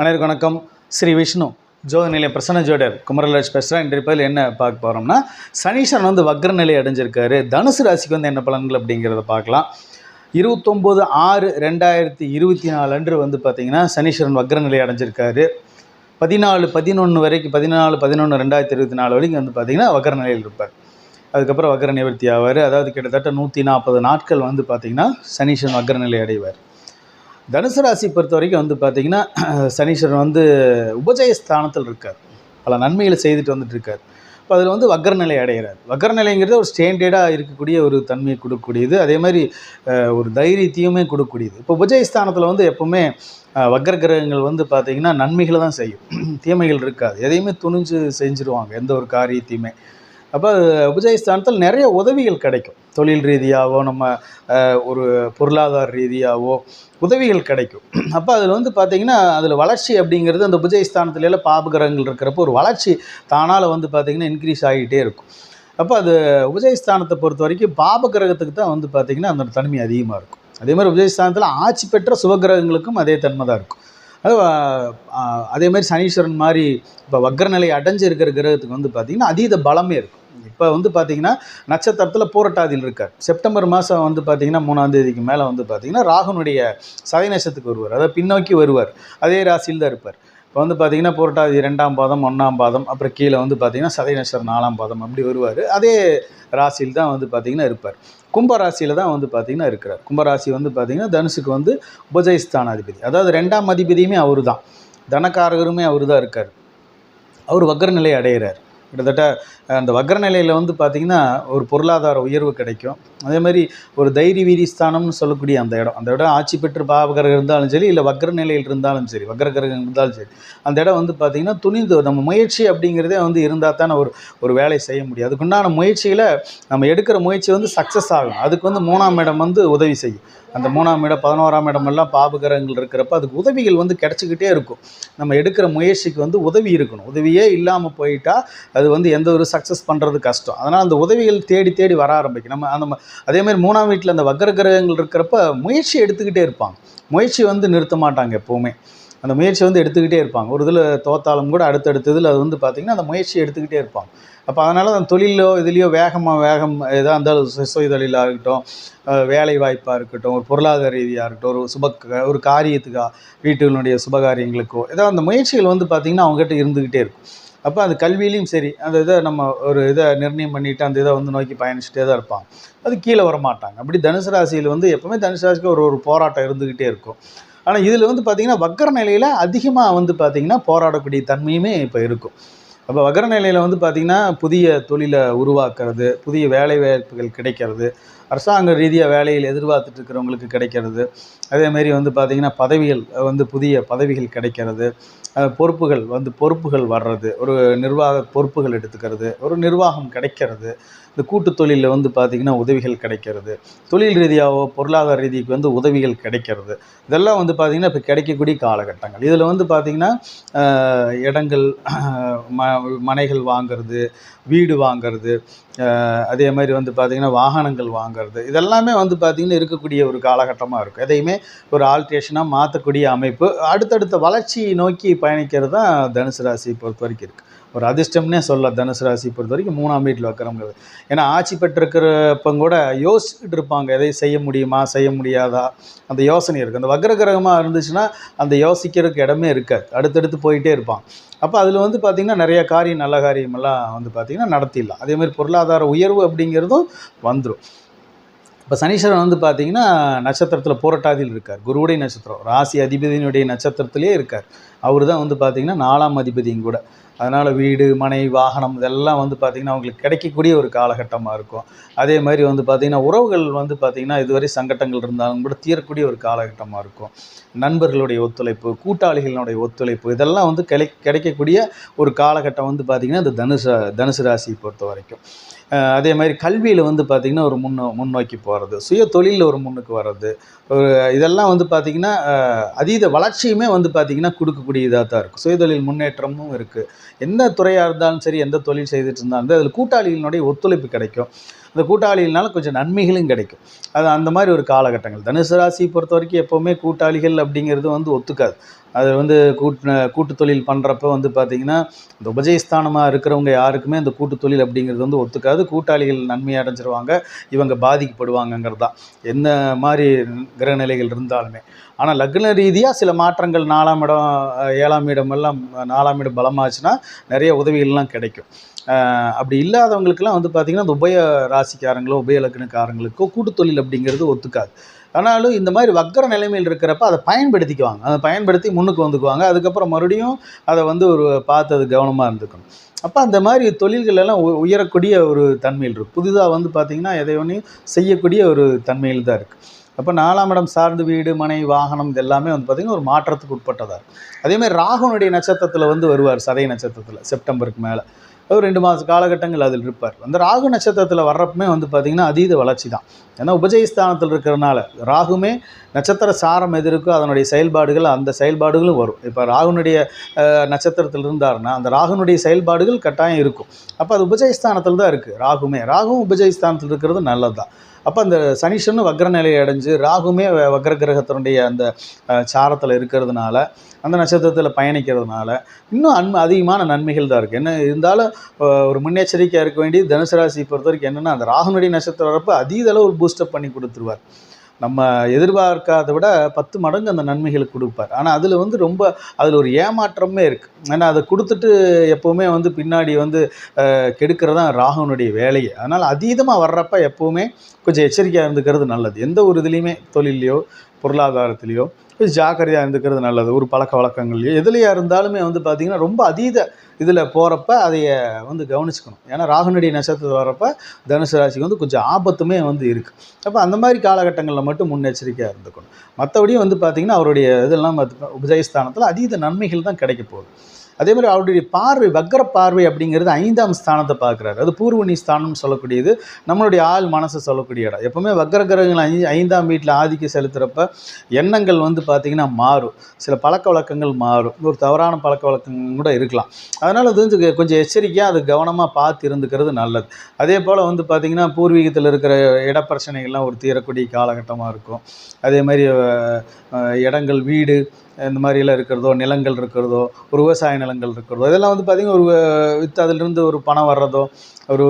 அனைவருக்கு வணக்கம். ஸ்ரீ விஷ்ணு ஜோதி நிலைய பிரசன்ன ஜோடர் குமரலாஜ் பேசுகிறேன் இன்றைய பதில் என்ன பார்க்க போகிறோம்னா சனீஸ்வரன் வந்து வக்ர நிலை அடைஞ்சிருக்காரு. தனுசு ராசிக்கு வந்து என்ன பலன்கள் அப்படிங்கிறத பார்க்கலாம். இருபத்தொம்போது ஆறு ரெண்டாயிரத்தி இருபத்தி நாலு அன்று வந்து பார்த்திங்கன்னா சனீஸ்வரன் வக்ர நிலை அடைஞ்சிருக்காரு. பதினாலு பதினொன்று வரைக்கும் பதினாலு பதினொன்று ரெண்டாயிரத்தி இருபத்தி நாலு வரைக்கும் வந்து பார்த்திங்கன்னா வக்ர நிலையில் இருப்பார். அதுக்கப்புறம் வக்ர நிவர்த்தி ஆவார். அதாவது கிட்டத்தட்ட நூற்றி நாற்பது நாட்கள் வந்து பார்த்திங்கன்னா சனீஸ்வரன் வக்ர நிலை அடைவார். தனுசு ராசி பொறுத்த வரைக்கும் வந்து பார்த்திங்கன்னா சனீஸ்வரன் வந்து உபஜய ஸ்தானத்தில் இருக்கார். பல நன்மைகளை செய்துட்டு வந்துட்டு இருக்கார் இப்போ அதில் வந்து வக்கரநிலை அடைகிறார். வக்கரநிலைங்கிறது ஒரு ஸ்டாண்டர்டாக இருக்கக்கூடிய ஒரு தன்மையை கொடுக்கக்கூடியது. அதே மாதிரி ஒரு தைரியத்தையுமே கொடுக்கக்கூடியது. இப்போ உபஜயஸ்தானத்தில் வந்து எப்போவுமே வக்கர கிரகங்கள் வந்து பார்த்திங்கன்னா நன்மைகளை தான் செய்யும். தீமைகள் இருக்காது. எதையுமே துணிஞ்சு செஞ்சுருவாங்க. எந்த ஒரு காரியத்தையுமே. அப்போ உபஜயஸ்தானத்தில் நிறைய உதவிகள் கிடைக்கும். தொழில் ரீதியாகவோ நம்ம ஒரு பொருளாதார ரீதியாகவோ உதவிகள் கிடைக்கும். அப்போ அதில் வந்து பார்த்திங்கன்னா அதில் வளர்ச்சி அப்படிங்கிறது அந்த உபஜயஸ்தானத்துல எல்லாம் பாபகிரகங்கள் இருக்கிறப்போ ஒரு வளர்ச்சி தானால் வந்து பார்த்திங்கன்னா இன்க்ரீஸ் ஆகிட்டே இருக்கும். அப்போ அது உபஜயஸ்தானத்தை பொறுத்த வரைக்கும் பாபகிரகத்துக்கு தான் வந்து பார்த்திங்கன்னா அந்த தன்மை அதிகமாக இருக்கும். அதே மாதிரி உபஜயஸ்தானத்தில் ஆட்சி பெற்ற சுபகிரகங்களுக்கும் அதே தன்மை தான் இருக்கும். அது அதே மாதிரி சனீஸ்வரன் மாதிரி இப்போ வக்ரநிலை அடைஞ்சு இருக்கிற கிரகத்துக்கு வந்து பார்த்திங்கன்னா அதீத பலமே இருக்கும். இப்போ வந்து பார்த்திங்கன்னா நட்சத்திரத்தில் பூரட்டாதியில் இருக்கார். செப்டம்பர் மாதம் வந்து பார்த்திங்கன்னா மூணாம் தேதிக்கு மேலே வந்து பார்த்திங்கன்னா ராகுனுடைய சதை நட்சத்திரத்துக்கு வருவார். அதாவது பின்னோக்கி வருவார். அதே ராசியில் தான் இருப்பார். இப்போ வந்து பார்த்திங்கன்னா பூரட்டாதி ரெண்டாம் பாதம் ஒன்றாம் பாதம் அப்புறம் கீழே வந்து பார்த்திங்கன்னா சதய நாலாம் பாதம் அப்படி வருவார். அதே ராசியில் தான் வந்து பார்த்திங்கன்னா இருப்பார். கும்பராசியில் தான் வந்து பார்த்திங்கன்னா இருக்கிறார். கும்பராசி வந்து பார்த்திங்கன்னா தனுசுக்கு வந்து உபஜயஸ்தானாதிபதி. அதாவது ரெண்டாம் அதிபதியுமே அவர் தான் தனக்காரகருமே அவர் தான் இருக்கார். அவர் வக்ர நிலை அடைகிறார் கிட்டத்தட்ட அந்த வக்ர நிலையில் வந்து பார்த்திங்கன்னா ஒரு பொருளாதார உயர்வு கிடைக்கும். அதே மாதிரி ஒரு தைரிய வீரிஸ்தானம்னு சொல்லக்கூடிய அந்த இடம். அந்த இடம் ஆட்சி பெற்று பாவகிரகம் இருந்தாலும் சரி இல்லை வக்ர நிலையில் இருந்தாலும் சரி வக்ர கிரகம் இருந்தாலும் சரி அந்த இடம் வந்து பார்த்திங்கன்னா துணிந்து நம்ம முயற்சி அப்படிங்கிறதே வந்து இருந்தால் தானே ஒரு ஒரு வேலை செய்ய முடியும். அதுக்குண்டான முயற்சியில் நம்ம எடுக்கிற முயற்சி வந்து சக்ஸஸ் ஆகும். அதுக்கு வந்து மூணாம் இடம் வந்து உதவி செய்யும். அந்த மூணாம் இடம் பதினோராம் இடம் எல்லாம் பாபகிரகங்கள் இருக்கிறப்ப அதுக்கு உதவிகள் வந்து கிடச்சிக்கிட்டே இருக்கும். நம்ம எடுக்கிற முயற்சிக்கு வந்து உதவி இருக்கணும். உதவியே இல்லாமல் போயிட்டால் அது வந்து எந்த ஒரு சக்ஸஸ் பண்ணுறது கஷ்டம். அதனால் அந்த உதவிகள் தேடி தேடி வர ஆரம்பிக்கும். நம்ம அந்த அதேமாதிரி மூணாம் வீட்டில் அந்த வக்ர கிரகங்கள் இருக்கிறப்ப முயற்சி எடுத்துக்கிட்டே இருப்பாங்க. முயற்சி வந்து நிறுத்த மாட்டாங்க எப்போவுமே. அந்த முயற்சி வந்து எடுத்துக்கிட்டே இருப்பாங்க. ஒரு இதில் தோத்தாலும் கூட அடுத்தடுத்த இதில் அது வந்து பார்த்திங்கன்னா அந்த முயற்சி எடுத்துக்கிட்டே இருப்பாங்க. அப்போ அதனால் அந்த தொழிலோ இதுலேயோ வேகமாக வேகம் எதாக இருந்தாலும் சு- சுய தொழிலாக இருக்கட்டும் வேலை வாய்ப்பாக இருக்கட்டும் ஒரு பொருளாதார ரீதியாக இருக்கட்டும் ஒரு சுப ஒரு காரியத்துக்காக வீட்டுகளுடைய சுபகாரியங்களுக்கோ ஏதோ அந்த முயற்சிகள் வந்து பார்த்திங்கன்னா அவங்ககிட்ட இருந்துக்கிட்டே இருக்கும். அப்போ அது கல்வியிலையும் சரி அந்த இதை நம்ம ஒரு இதை நிர்ணயம் பண்ணிவிட்டு அந்த இதை வந்து நோக்கி பயணிச்சுட்டே தான் இருப்பாங்க. அது கீழே வர மாட்டாங்க அப்படி தனுசு ராசியில் வந்து எப்போவுமே தனுசு ராசிக்கு ஒரு ஒரு போராட்டம் இருந்துக்கிட்டே இருக்கும். ஆனால் இதில் வந்து பார்த்திங்கன்னா வக்கர நிலையில் அதிகமாக வந்து பார்த்திங்கன்னா போராடக்கூடிய தன்மையுமே இப்போ இருக்கும். அப்போ வகர நிலையில் வந்து பார்த்திங்கன்னா புதிய தொழிலை உருவாக்குறது புதிய வேலை வாய்ப்புகள் கிடைக்கிறது அரசாங்க ரீதியாக வேலையில் எதிர்பார்த்துட்டு இருக்கிறவங்களுக்கு கிடைக்கிறது. அதேமாரி வந்து பார்த்திங்கன்னா பதவிகள் வந்து புதிய பதவிகள் கிடைக்கிறது. பொறுப்புகள் வந்து பொறுப்புகள் வர்றது ஒரு நிர்வாக பொறுப்புகள் எடுத்துக்கிறது ஒரு நிர்வாகம் கிடைக்கிறது இந்த கூட்டு தொழிலில் வந்து பார்த்திங்கன்னா உதவிகள் கிடைக்கிறது தொழில் ரீதியாகவோ பொருளாதார ரீதிக்கு வந்து உதவிகள் கிடைக்கிறது இதெல்லாம் வந்து பார்த்திங்கன்னா இப்போ கிடைக்கக்கூடிய காலகட்டங்கள். இதில் வந்து பார்த்திங்கன்னா இடங்கள் ம மனைகள் வாங்கிறது வீடு வாங்கிறது அதே மாதிரி வந்து பார்த்திங்கன்னா வாகனங்கள் வாங்கிறது இதெல்லாமே வந்து பார்த்திங்கன்னா இருக்கக்கூடிய ஒரு காலகட்டமாக இருக்கும். எதையுமே ஒரு ஆல்ட்ரேஷனாக மாற்றக்கூடிய அமைப்பு அடுத்தடுத்த வளர்ச்சியை நோக்கி பயணிக்கிறது தான் தனுசு ராசியை பொறுத்த வரைக்கும் இருக்குது ஒரு அதிர்ஷ்டம்னே சொல்ல தனுசு ராசி பொறுத்த வரைக்கும் மூணாம் வீட்டில் வைக்கிறவங்கிறது ஏன்னா ஆட்சி பெற்றிருக்கிறப்ப கூட யோசிச்சுட்டு இருப்பாங்க எதை செய்ய முடியுமா செய்ய முடியாதா? அந்த யோசனை இருக்குது அந்த வக்ர கிரகமாக இருந்துச்சுன்னா அந்த யோசிக்கிறதுக்கு இடமே இருக்காது. அடுத்தடுத்து போயிட்டே இருப்பான். அப்போ அதில் வந்து பார்த்திங்கன்னா நிறைய காரியம் நல்ல காரியமெல்லாம் வந்து பார்த்திங்கன்னா நடத்திடலாம். அதேமாதிரி பொருளாதார உயர்வு அப்படிங்கிறதும் வந்துடும் இப்போ சனீஸ்வரன் வந்து பார்த்தீங்கன்னா நட்சத்திரத்தில் போராட்டாதியில் இருக்கார். குருவுடைய நட்சத்திரம் ராசி அதிபதியினுடைய நட்சத்திரத்திலே இருக்கார். அவர் தான் வந்து பார்த்தீங்கன்னா நாலாம் அதிபதியும் கூட. அதனால் வீடு மனை வாகனம் இதெல்லாம் வந்து பார்த்திங்கன்னா அவங்களுக்கு கிடைக்கக்கூடிய ஒரு காலகட்டமாக இருக்கும். அதே மாதிரி வந்து பார்த்திங்கன்னா உறவுகள் வந்து பார்த்திங்கன்னா இதுவரை சங்கட்டங்கள் இருந்தாலும் கூட தீரக்கூடிய ஒரு காலகட்டமாக இருக்கும். நண்பர்களுடைய ஒத்துழைப்பு கூட்டாளிகளுடைய ஒத்துழைப்பு இதெல்லாம் வந்து கிடை கிடைக்கக்கூடிய ஒரு காலகட்டம் வந்து பார்த்திங்கன்னா இந்த தனுசு தனுசு ராசியை பொறுத்த வரைக்கும். அதே மாதிரி கல்வியில் வந்து பார்த்திங்கன்னா ஒரு முன்னோ முன்னோக்கி போகிறது சுய தொழிலில் ஒரு முன்னுக்கு வர்றது ஒரு இதெல்லாம் வந்து பார்த்திங்கன்னா அதீத வளர்ச்சியுமே வந்து பார்த்திங்கன்னா கொடுக்கக்கூடிய இதாக தான் இருக்கும். சுயதொழில் முன்னேற்றமும் இருக்குது எந்த துறையாக இருந்தாலும் சரி எந்த தொழில் செய்துட்டு இருந்தாலும் அதில் கூட்டாளிகளினுடைய ஒத்துழைப்பு கிடைக்கும். இந்த கூட்டாளிகள்னால கொஞ்சம் நன்மைகளும் கிடைக்கும். அது அந்த மாதிரி ஒரு காலகட்டங்கள். தனுசு ராசியை பொறுத்த வரைக்கும் எப்போவுமே கூட்டாளிகள் அப்படிங்கிறது வந்து ஒத்துக்காது. அது வந்து கூட்டு கூட்டு தொழில் பண்ணுறப்ப வந்து பார்த்திங்கன்னா இந்த உபஜயஸ்தானமாக இருக்கிறவங்க யாருக்குமே இந்த கூட்டு தொழில் அப்படிங்கிறது வந்து ஒத்துக்காது. கூட்டாளிகள் நன்மையை அடைஞ்சிருவாங்க. இவங்க பாதிக்கப்படுவாங்கங்கிறது தான் என்ன மாதிரி கிரகநிலைகள் இருந்தாலுமே. ஆனால் லக்ன ரீதியாக சில மாற்றங்கள் நாலாம் இடம் ஏழாம் இடம் எல்லாம் நாலாம் இடம் பலமாச்சுன்னா நிறைய உதவிகள்லாம் கிடைக்கும். அப்படி இல்லாதவங்களுக்கெல்லாம் வந்து பார்த்திங்கன்னா இந்த உபய ராசிக்காரங்களோ உபய லக்னக்காரங்களுக்கோ கூட்டுத்தொழில் அப்படிங்கிறது ஒத்துக்காது. ஆனாலும் இந்த மாதிரி வக்கர நிலைமையில் இருக்கிறப்ப அதை பயன்படுத்திக்குவாங்க. அதை பயன்படுத்தி முன்னுக்கு வந்துக்குவாங்க. அதுக்கப்புறம் மறுபடியும் அதை வந்து ஒரு பார்த்து அது கவனமாக இருந்துக்கணும். அப்போ அந்த மாதிரி தொழில்கள் எல்லாம் உ- உயரக்கூடிய ஒரு தன்மையில் இருக்குது புதிதாக வந்து பார்த்திங்கன்னா எதை ஒன்றையும் செய்யக்கூடிய ஒரு தன்மையில் தான் இருக்குது அப்போ நாலாம் இடம் சார்ந்து வீடு மனை வாகனம் இது எல்லாமே வந்து பார்த்திங்கன்னா ஒரு மாற்றத்துக்கு உட்பட்டதாக இருக்கும் அதேமாதிரி ராகுனுடைய நட்சத்திரத்தில் வந்து வருவார் சதய நட்சத்திரத்தில் செப்டம்பருக்கு மேலே. ஒரு ரெண்டு மாத காலகட்டங்கள் அதில் இருப்பார். அந்த ராகு நட்சத்திரத்தில் வர்றப்பமே வந்து பார்த்திங்கன்னா அதீத வளர்ச்சி தான். ஏன்னா உபஜயஸ்தானத்தில் இருக்கிறனால ராகுமே நட்சத்திர சாரம் எது இருக்கோ அதனுடைய செயல்பாடுகள் அந்த செயல்பாடுகளும் வரும். இப்போ ராகுனுடைய நட்சத்திரத்தில் இருந்தாருன்னா அந்த ராகுனுடைய செயல்பாடுகள் கட்டாயம் இருக்கும். அப்போ அது உபஜயஸ்தானத்தில் தான் இருக்குது ராகுமே. ராகுவும் உபஜயஸ்தானத்தில் இருக்கிறது நல்லது தான் அப்போ அந்த சனீஸ்வரனும் வக்ர நிலையை அடைஞ்சு ராகுமே வக்ர கிரகத்தினுடைய அந்த சாரத்தில் இருக்கிறதுனால அந்த நட்சத்திரத்தில் பயணிக்கிறதுனால இன்னும் அன் அதிகமான நன்மைகள் தான் இருக்குது என்ன இருந்தாலும் ஒரு முன்னெச்சரிக்கையாக இருக்க வேண்டியது தனுசு ராசி பொறுத்த வரைக்கும் என்னென்னா அந்த ராகுனுடைய நட்சத்திரம் வரப்போ அதீத அளவு பூஸ்டப் பண்ணி கொடுத்துருவார். நம்ம எதிர்பார்க்காத விட பத்து மடங்கு அந்த நன்மைகளை கொடுப்பார். ஆனால் அதில் வந்து ரொம்ப அதில் ஒரு ஏமாற்றமே இருக்குது ஏன்னா அதை கொடுத்துட்டு எப்போவுமே வந்து பின்னாடி வந்து கெடுக்கிறது தான் ராகுனுடைய வேலையை. அதனால் அதீதமாக வர்றப்ப எப்போவுமே கொஞ்சம் எச்சரிக்கையாக இருந்துக்கிறது நல்லது. எந்த ஒரு இதுலேயுமே தொழிலையோ பொருளாதாரத்துலேயோ ஜாக்கிரதையாக இருந்துக்கிறது நல்லது. ஒரு பழக்க வழக்கங்கள்லையோ எதுலையாக இருந்தாலுமே வந்து பார்த்திங்கன்னா ரொம்ப அதீத இதில் போகிறப்ப அதைய வந்து கவனிச்சுக்கணும். ஏன்னா ராகுனுடைய நட்சத்திரத்தில் வரப்ப தனுசு ராசிக்கு வந்து கொஞ்சம் ஆபத்துமே வந்து இருக்குது அப்போ அந்த மாதிரி காலகட்டங்களில் மட்டும் முன்னெச்சரிக்கையாக இருந்துக்கணும். மற்றபடி வந்து பார்த்திங்கன்னா அவருடைய இதெல்லாம் பார்த்து- உபஜயஸ்தானத்தில் அதீத நன்மைகள் தான் கிடைக்க போகுது. அதே மாதிரி அவருடைய பார்வை வக்கர பார்வை அப்படிங்கிறது ஐந்தாம் ஸ்தானத்தை பார்க்குறாரு. அது பூர்வனி ஸ்தானம்னு சொல்லக்கூடியது. நம்மளுடைய ஆள் மனசை சொல்லக்கூடிய இடம். எப்போவுமே வக்கர கிரகங்கள் ஐ ஐந்தாம் வீட்டில் ஆதிக்கம் செலுத்துகிறப்ப எண்ணங்கள் வந்து பார்த்திங்கன்னா மாறும். சில பழக்க வழக்கங்கள் மாறும். ஒரு தவறான பழக்க வழக்கங்கள் கூட இருக்கலாம். அதனால் அது வந்து கொஞ்சம் எச்சரிக்கையாக அது கவனமாக பார்த்து இருந்துக்கிறது நல்லது. அதே போல் வந்து பார்த்திங்கன்னா பூர்வீகத்தில் இருக்கிற இடப்பிரச்சனைகள்லாம் ஒரு தீரக்கூடிய காலகட்டமாக இருக்கும். அதே மாதிரி இடங்கள் வீடு இந்த மாதிரியெல்லாம் இருக்கிறதோ நிலங்கள் இருக்கிறதோ ஒரு விவசாய நிலங்கள் இருக்கிறதோ இதெல்லாம் வந்து பார்த்திங்கன்னா ஒரு விற்று வித்து அதிலிருந்து ஒரு பணம் வர்றதோ ஒரு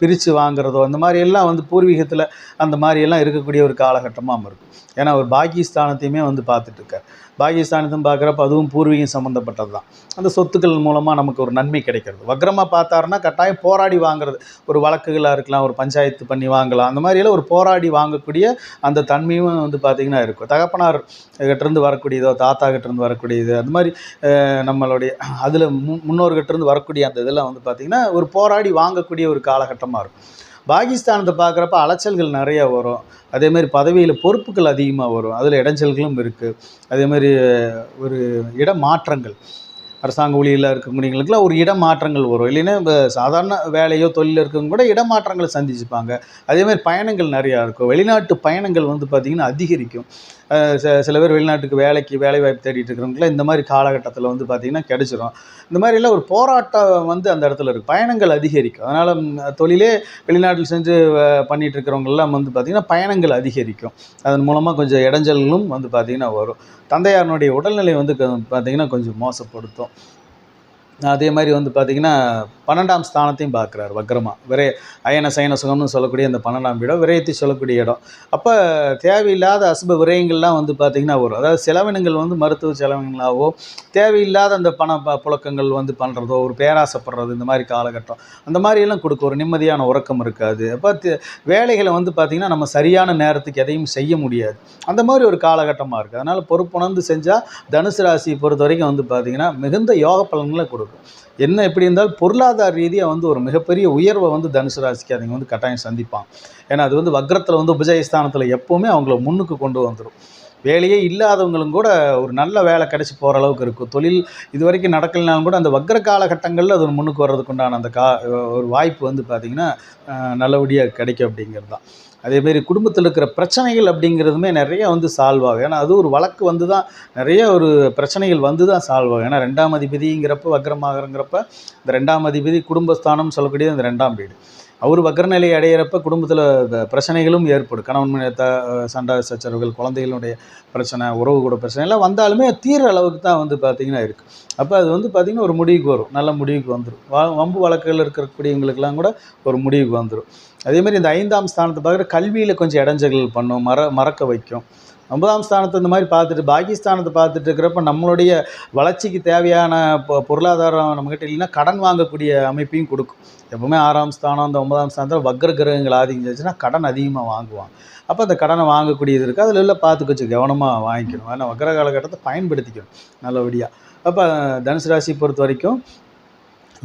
பிரித்து வாங்குறதோ அந்த மாதிரி எல்லாம் வந்து பூர்வீகத்தில் அந்த மாதிரியெல்லாம் இருக்கக்கூடிய ஒரு காலகட்டமாக இருக்கும் ஏன்னா ஒரு பாகிஸ்தானத்தையுமே வந்து பார்த்துட்டு இருக்கார் பாகிஸ்தானத்தையும் பார்க்குறப்ப அதுவும் பூர்வீகம் சம்மந்தப்பட்டது தான். அந்த சொத்துக்கள் மூலமாக நமக்கு ஒரு நன்மை கிடைக்கிறது. வக்ரமாக பார்த்தாருன்னா கட்டாயம் போராடி வாங்குறது. ஒரு வழக்குகளாக இருக்கலாம் ஒரு பஞ்சாயத்து பண்ணி வாங்கலாம். அந்த மாதிரியெல்லாம் ஒரு போராடி வாங்கக்கூடிய அந்த தன்மையும் வந்து பார்த்திங்கன்னா இருக்கும். தகப்பனார் கிட்டேருந்து வரக்கூடியதோ தாத்தா கிட்டேருந்து வரக்கூடியது அந்த மாதிரி நம்மளுடைய அதில் மு முன்னோர்கிட்டேருந்து வரக்கூடிய அந்த இதெல்லாம் வந்து பார்த்திங்கன்னா ஒரு போராடி வாங்கக்கூடிய ஒரு காலகட்டமாக இருக்கும். பாகிஸ்தானத்தை பார்க்குறப்ப அலைச்சல்கள் நிறையா வரும். அதேமாதிரி பதவியில் பொறுப்புகள் அதிகமாக வரும். அதில் இடைஞ்சல்களும் இருக்குது அதேமாதிரி ஒரு இடமாற்றங்கள். அரசாங்க ஊழியரில் இருக்கக்கூடியவங்களுக்குலாம் ஒரு இடமாற்றங்கள் வரும். இல்லைன்னா இப்போ சாதாரண வேலையோ தொழிலில் இருக்கவங்க கூட இடமாற்றங்களை சந்திச்சுப்பாங்க. அதேமாதிரி பயணங்கள் நிறையா இருக்கும். வெளிநாட்டு பயணங்கள் வந்து பார்த்திங்கன்னா அதிகரிக்கும். சில பேர் வெளிநாட்டுக்கு வேலைக்கு வேலை வாய்ப்பு தேடிட்டு இருக்கிறவங்களாம் இந்த மாதிரி காலகட்டத்தில் வந்து பார்த்திங்கன்னா கிடைச்சிரும். இந்த மாதிரிலாம் ஒரு போராட்டம் வந்து அந்த இடத்துல இருக்குது பயணங்கள் அதிகரிக்கும். அதனால் தொழிலே வெளிநாட்டில் செஞ்சு பண்ணிகிட்டு இருக்கிறவங்கெல்லாம் வந்து பார்த்திங்கன்னா பயணங்கள் அதிகரிக்கும். அதன் மூலமாக கொஞ்சம் இடைஞ்சல்களும் வந்து பார்த்திங்கன்னா வரும். தந்தையாரனுடைய உடல்நிலை வந்து க- பார்த்திங்கன்னா கொஞ்சம் மோசப்படுத்தும். அதே மாதிரி வந்து பார்த்திங்கன்னா பன்னெண்டாம் ஸ்தானத்தையும் பார்க்குறாரு வக்ரமா. விரை அயன சயன சுகம்னு சொல்லக்கூடிய அந்த பன்னெண்டாம் இடம் விரயத்தை சொல்லக்கூடிய இடம். அப்போ தேவையில்லாத அசுப விரயங்கள்லாம் வந்து பார்த்திங்கன்னா வரும். அதாவது செலவினங்கள் வந்து மருத்துவ செலவினங்களாகவோ தேவையில்லாத அந்த பண ப புழக்கங்கள் வந்து பண்ணுறதோ ஒரு பேராசைப்படுறது இந்த மாதிரி காலகட்டம் அந்த மாதிரியெல்லாம் கொடுக்கும். ஒரு நிம்மதியான உறக்கம் இருக்காது. அப்போ வேலைகளை வந்து பார்த்திங்கன்னா நம்ம சரியான நேரத்துக்கு எதையும் செய்ய முடியாது. அந்த மாதிரி ஒரு காலகட்டமாக இருக்குது அதனால் பொறுப்புணர்ந்து செஞ்சால் தனுசு ராசியை பொறுத்த வரைக்கும் வந்து பார்த்திங்கன்னா மிகுந்த யோக பலன்களை கொடுக்கும். என்ன எப்படி இருந்தாலும் பொருளாதார ரீதியாக வந்து ஒரு மிகப்பெரிய உயர்வை வந்து தனுசு ராசிக்கு அவங்க வந்து கட்டாயம் சந்திப்பான். ஏன்னா அது வந்து வக்ரத்தில் வந்து உபஜயஸ்தானத்தில் எப்போவுமே அவங்கள முன்னுக்கு கொண்டு வந்துடும் வேலையே இல்லாதவங்களும் கூட ஒரு நல்ல வேலை கிடச்சி போகிற அளவுக்கு இருக்கும். தொழில் இது வரைக்கும் நடக்கலைனாலும் கூட அந்த வக்ர காலகட்டங்களில் அது முன்னுக்கு வர்றதுக்கு உண்டான அந்த கா ஒரு வாய்ப்பு வந்து பார்த்திங்கன்னா நல்லபடியாக கிடைக்கும் அப்படிங்கிறது தான். அதேமாரி குடும்பத்தில் இருக்கிற பிரச்சனைகள் அப்படிங்கிறதுமே நிறைய வந்து சால்வ் ஆகும். ஏன்னா அது ஒரு வழக்கு வந்து தான் நிறைய ஒரு பிரச்சனைகள் வந்து தான் சால்வ் ஆகும். ஏன்னா ரெண்டாம் அதிபதிங்கிறப்ப வக்ரமாகறங்கிறப்ப இந்த ரெண்டாம் அதிபதி குடும்பஸ்தானம் சொல்லக்கூடிய அந்த ரெண்டாம் வீடு. அவர் வக்கரநிலை அடையிறப்ப குடும்பத்தில் பிரச்சனைகளும் ஏற்படும். கணவன் த சண்டை சச்சரவுகள் குழந்தைகளுடைய பிரச்சனை உறவு கூட பிரச்சனை எல்லாம் வந்தாலுமே தீர அளவுக்கு தான் வந்து பார்த்திங்கன்னா இருக்குது அப்போ அது வந்து பார்த்திங்கன்னா ஒரு முடிவுக்கு வரும். நல்ல முடிவுக்கு வந்துடும் வ வம்பு வழக்குகள் இருக்கக்கூடியவங்களுக்கெல்லாம் கூட ஒரு முடிவுக்கு வந்துடும் அதேமாதிரி இந்த ஐந்தாம் ஸ்தானத்தை பார்க்குற கல்வியில் கொஞ்சம் இடைஞ்சல்கள் பண்ணும். மற மறக்க வைக்கும். ஒன்பதாம் ஸ்தானத்தை இந்த மாதிரி பார்த்துட்டு பாகிஸ்தானத்தை பார்த்துட்டு இருக்கிறப்ப நம்மளுடைய வளர்ச்சிக்கு தேவையான இப்போ பொருளாதாரம் நம்மக்கிட்ட இல்லைன்னா கடன் வாங்கக்கூடிய அமைப்பையும் கொடுக்கும். எப்பவுமே ஆறாம் ஸ்தானம் அந்த ஒன்பதாம் ஸ்தானத்தில் வக்ர கிரகங்கள் ஆதிங்கிச்சுன்னா கடன் அதிகமாக வாங்குவாங்க. அப்போ அந்த கடனை வாங்கக்கூடியது இருக்குது அதில் இல்லை பார்த்து கொஞ்சம் கவனமாக வாங்கிக்கணும். ஏன்னா வக்ர காலகட்டத்தை பயன்படுத்திக்கணும் நல்லபடியாக அப்போ தனுசு ராசி பொறுத்த வரைக்கும்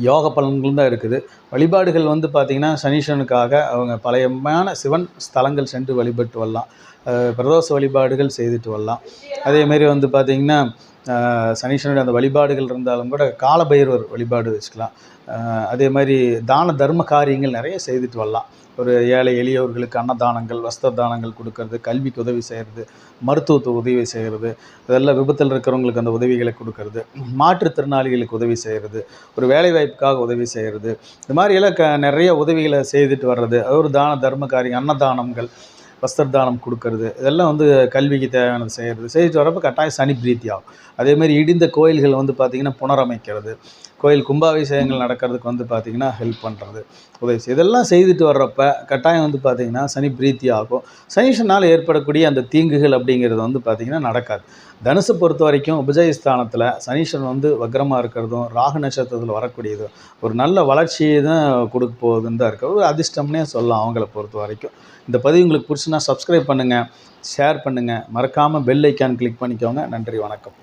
யோக பலன்களும் தான் இருக்குது. வழிபாடுகள் வந்து பார்த்திங்கன்னா சனீஸ்வரனுக்காக அவங்க பழையமான சிவன் ஸ்தலங்கள் சென்று வழிபட்டு வரலாம். பிரதோஷ வழிபாடுகள் செய்துட்டு வரலாம். அதேமாரி வந்து பார்த்திங்கன்னா சனீஸ்வரனுடைய அந்த வழிபாடுகள் இருந்தாலும் கூட காலபைரவர் வழிபாடு வச்சுக்கலாம். அதே மாதிரி தான தர்ம காரியங்கள் நிறைய செய்துட்டு வரலாம். ஒரு ஏழை எளியவர்களுக்கு அன்னதானங்கள் வஸ்திர தானங்கள் கொடுக்கறது கல்விக்கு உதவி செய்கிறது மருத்துவத்துக்கு உதவி செய்கிறது இதெல்லாம் விபத்தில் இருக்கிறவங்களுக்கு அந்த உதவிகளை கொடுக்கறது மாற்றுத்திறனாளிகளுக்கு உதவி செய்கிறது ஒரு வேலைவாய்ப்புக்காக உதவி செய்கிறது இது மாதிரியெல்லாம் க நிறைய உதவிகளை செய்துட்டு வர்றது. அது ஒரு தான தர்ம காரியம் அன்னதானங்கள் வஸ்திர தானம் கொடுக்கறது இதெல்லாம் வந்து கல்விக்கு தேவையானது செய்கிறது செய்துட்டு வரப்போ கட்டாயம் சனி பிரீத்தி ஆகும் அதேமாதிரி இடிந்த கோயில்கள் வந்து பார்த்திங்கன்னா புனரமைக்கிறது. கோயில் கும்பாபிஷேகங்கள் நடக்கிறதுக்கு வந்து பார்த்திங்கன்னா ஹெல்ப் பண்ணுறது உதவி இதெல்லாம் செய்துட்டு வர்றப்ப கட்டாயம் வந்து பார்த்திங்கன்னா சனி பிரீத்தி ஆகும். சனீஸ்வரனால் ஏற்படக்கூடிய அந்த தீங்குகள் அப்படிங்கிறது வந்து பார்த்திங்கன்னா நடக்காது. தனுசு பொறுத்த வரைக்கும் உபஜயஸ்தானத்தில் சனீஸ்வரன் வந்து வக்ரமாக இருக்கிறதும் ராகு நட்சத்திரத்தில் வரக்கூடியதும் ஒரு நல்ல வளர்ச்சியை தான் கொடுக்க போகுதுன்னு தான் இருக்குது ஒரு அதிர்ஷ்டம்னே சொல்லலாம் அவங்கள பொறுத்த வரைக்கும். இந்த பதிவு உங்களுக்கு பிடிச்சுன்னா சப்ஸ்கிரைப் பண்ணுங்கள் ஷேர் பண்ணுங்கள் மறக்காமல் பெல் ஐக்கான் கிளிக் பண்ணிக்கோங்க. நன்றி வணக்கம்.